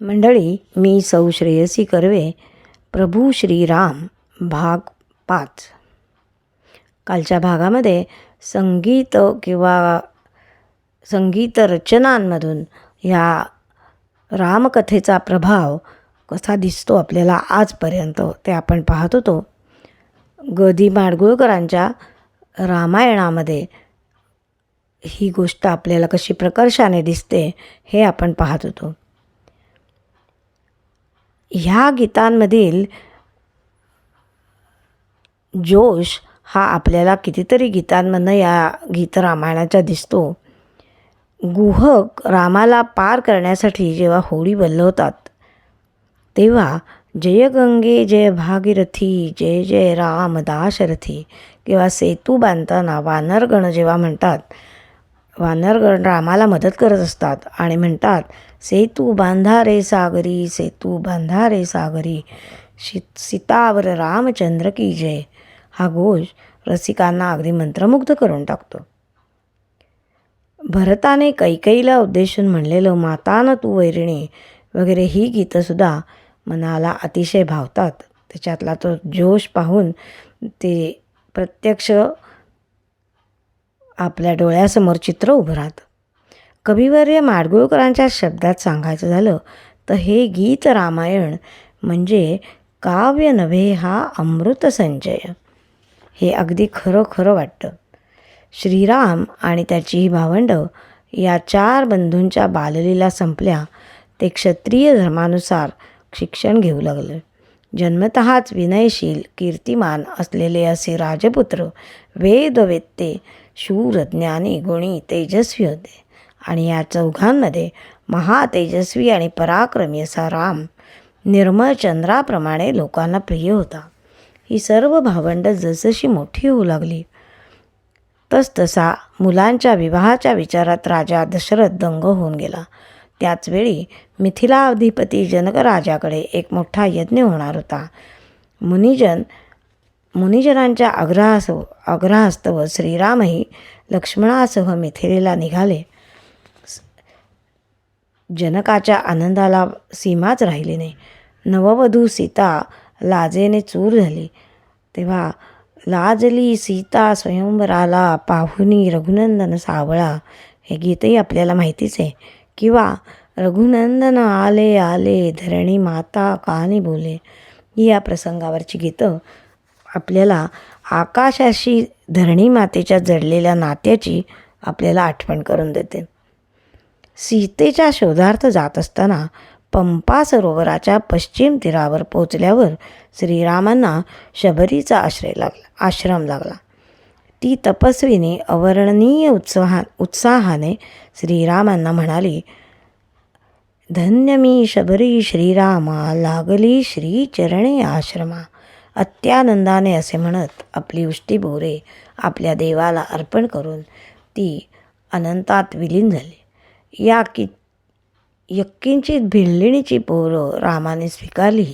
मंडळी मी सौ श्रेयसी कर्वे प्रभू श्रीराम भाग पाच. कालच्या भागामध्ये संगीत किंवा संगीत रचनांमधून ह्या रामकथेचा प्रभाव कसा दिसतो आपल्याला आजपर्यंत ते आपण पाहत होतो. ग दी माडगुळकरांच्या रामायणामध्ये ही गोष्ट आपल्याला कशी प्रकर्षाने दिसते हे आपण पाहत होतो. ह्या गीतांमधील जोश हा आपल्याला कितीतरी गीतांमधनं या गीत रामायणाचा दिसतो. गुहक रामाला पार करण्यासाठी जेव्हा होडी बल्लवतात तेव्हा जय गंगे जय भागीरथी जय जय राम दाशरथी किंवा सेतू बांधताना वानरगण जेव्हा म्हणतात वानरगण रामाला मदत करत असतात आणि म्हणतात सेतू बांधा रे सागरी सेतू बांधा रे सागरी। शी सीतावर रामचंद्र की जय। हा घोष रसिकांना अगदी मंत्रमुग्ध करून टाकतो. भरताने कैकईला उद्देशून म्हणलेलं मातानं तू वैरिणी वगैरे ही गीतंसुद्धा मनाला अतिशय भावतात. त्याच्यातला तो जोश पाहून ते प्रत्यक्ष आपल्या डोळ्यासमोर चित्र उभं राहतं. कविवर्य माडगुळकरांच्या शब्दात सांगायचं झालं तर हे गीत रामायण म्हणजे काव्य नव्हे हा अमृत संचय. हे अगदी खरं खरं वाटतं. श्रीराम आणि त्याची ही भावंडं या चार बंधूंच्या बाललीला संपल्या ते क्षत्रिय धर्मानुसार शिक्षण घेऊ लागले. जन्मतःच विनयशील कीर्तिमान असलेले असे राजपुत्र वेदवेत्ते शूर ज्ञानी गुणी तेजस्वी होते. आणि या चौघांमध्ये महातेजस्वी आणि पराक्रमी असा राम निर्मळ चंद्राप्रमाणे लोकांना प्रिय होता. ही सर्व भावंडं जसजशी मोठी होऊ लागली तसतसा मुलांच्या विवाहाच्या विचारात राजा दशरथ दंग होऊन गेला. त्याचवेळी मिथिलाधिपती जनकराजाकडे एक मोठा यज्ञ होणार होता. मुनिजन मुनिजनांच्या आग्रहास आग्रहास्तव श्रीरामही लक्ष्मणासह मिथिलेला निघाले. जनकाच्या आनंदाला सीमाच राहिली नाही. नववधू सीता लाजेने चूर झाली. तेव्हा लाजली सीता स्वयंवराला पाहुनी रघुनंदन सावळा. हे गीतही आपल्याला माहितीच आहे. किंवा रघुनंदन आले आले धरणी माता कानी बोले. ही या प्रसंगावरची गीतं. आपल्याला आकाशाशी धरणी मातेच्या जडलेल्या नात्याची आपल्याला आठवण करून देते. सीतेच्या शोधार्थ जात असताना पंपा सरोवराच्या पश्चिम तीरावर पोचल्यावर श्रीरामांना शबरीचा आश्रय लागला आश्रम लागला. ती तपस्वीने अवर्णनीय उत्साहा उत्साहाने श्रीरामांना म्हणाली धन्य मी शबरी श्रीरामा लागली श्रीचरणे आश्रमा. अत्यानंदाने असे म्हणत आपली उष्टी बोरे आपल्या देवाला अर्पण करून ती अनंतात विलीन झाली. या की यक्किंचित भिल्लिणीची पोरं रामाने स्वीकारली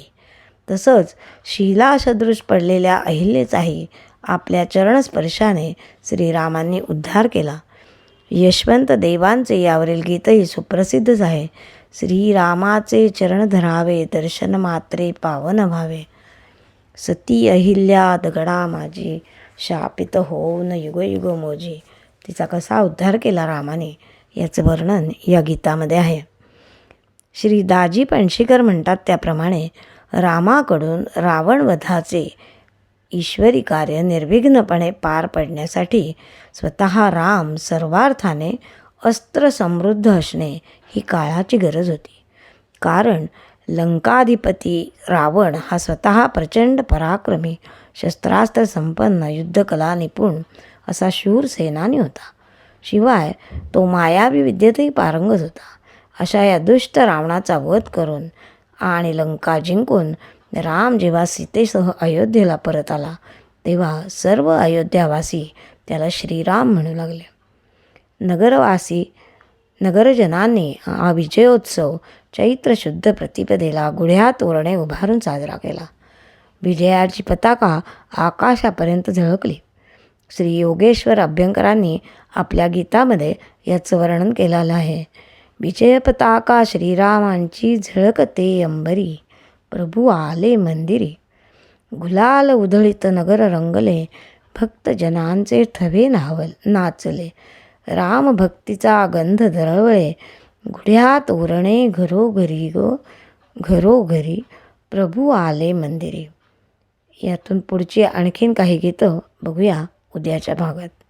तसंच शिलासदृश पडलेल्या अहिल्याचाही आपल्या चरणस्पर्शाने श्रीरामांनी उद्धार केला. यशवंत देवांचे यावरील गीतही सुप्रसिद्धच आहे. श्रीरामाचे चरण धरावे दर्शन मात्रे पावन व्हावे सती अहिल्या दगडा माझी शापित होऊन युगयुग मोजी. तिचा कसा उद्धार केला रामाने? याचं वर्णन या गीतामध्ये आहे. श्री दाजी पणशीकर म्हणतात त्याप्रमाणे रामाकडून रावणवधाचे ईश्वरी कार्य निर्विघ्नपणे पार पडण्यासाठी स्वतः राम सर्वार्थाने अस्त्रसमृद्ध असणे ही काळाची गरज होती. कारण लंकाधिपती रावण हा स्वतः प्रचंड पराक्रमी शस्त्रास्त्र संपन्न युद्धकला निपुण असा शूर सेनानी होता. शिवाय तो मायावी विद्येतही पारंगत होता. अशा या दुष्ट रावणाचा वध करून आणि लंका जिंकून राम जेव्हा सीतेसह अयोध्येला परत आला तेव्हा सर्व अयोध्यावासी त्याला श्रीराम म्हणू लागले. नगरवासी नगरजनांनी हा विजयोत्सव चैत्र शुद्ध प्रतिपदेला गुढ्या तोरणे उभारून साजरा केला. विजयाची पताका आकाशापर्यंत झळकली. श्री योगेश्वर अभ्यंकरांनी आपल्या गीतामध्ये याचं वर्णन केलेलं आहे. विजय पताका श्रीरामांची झळकते अंबरी प्रभू आले मंदिरी. गुलाल उधळित नगर रंगले भक्त जनांचे थवे नावल नाचले. रामभक्तीचा गंध दरवळे गुढ्यात तोरणे घरोघरी गो घरोघरी प्रभू आले मंदिरी. यातून पुढची आणखीन काही गीतं बघूया. उद्याच्या भागात.